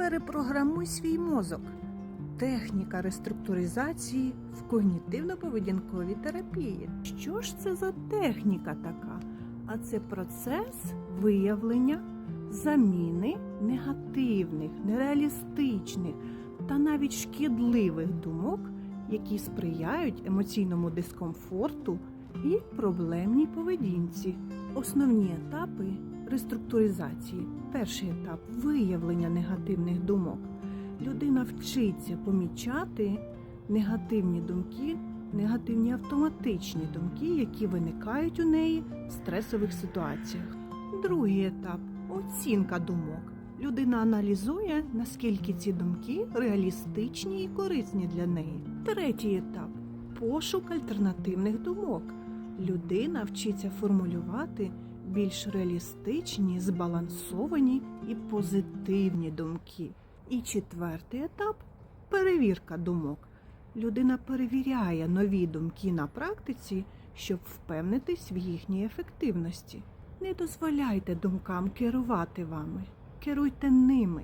Перепрограмуй свій мозок. Техніка реструктуризації в когнітивно-поведінковій терапії. Що ж це за техніка така? А це процес виявлення заміни негативних, нереалістичних та навіть шкідливих думок, які сприяють емоційному дискомфорту і проблемній поведінці. Основні етапи реструктуризації. Перший етап виявлення негативних думок. Людина вчиться помічати негативні думки, негативні автоматичні думки, які виникають у неї в стресових ситуаціях. Другий етап оцінка думок. Людина аналізує, наскільки ці думки реалістичні і корисні для неї. Третій етап пошук альтернативних думок. Людина вчиться формулювати більш реалістичні, збалансовані і позитивні думки. І четвертий етап перевірка думок. Людина перевіряє нові думки на практиці, щоб впевнитись в їхній ефективності. Не дозволяйте думкам керувати вами, керуйте ними.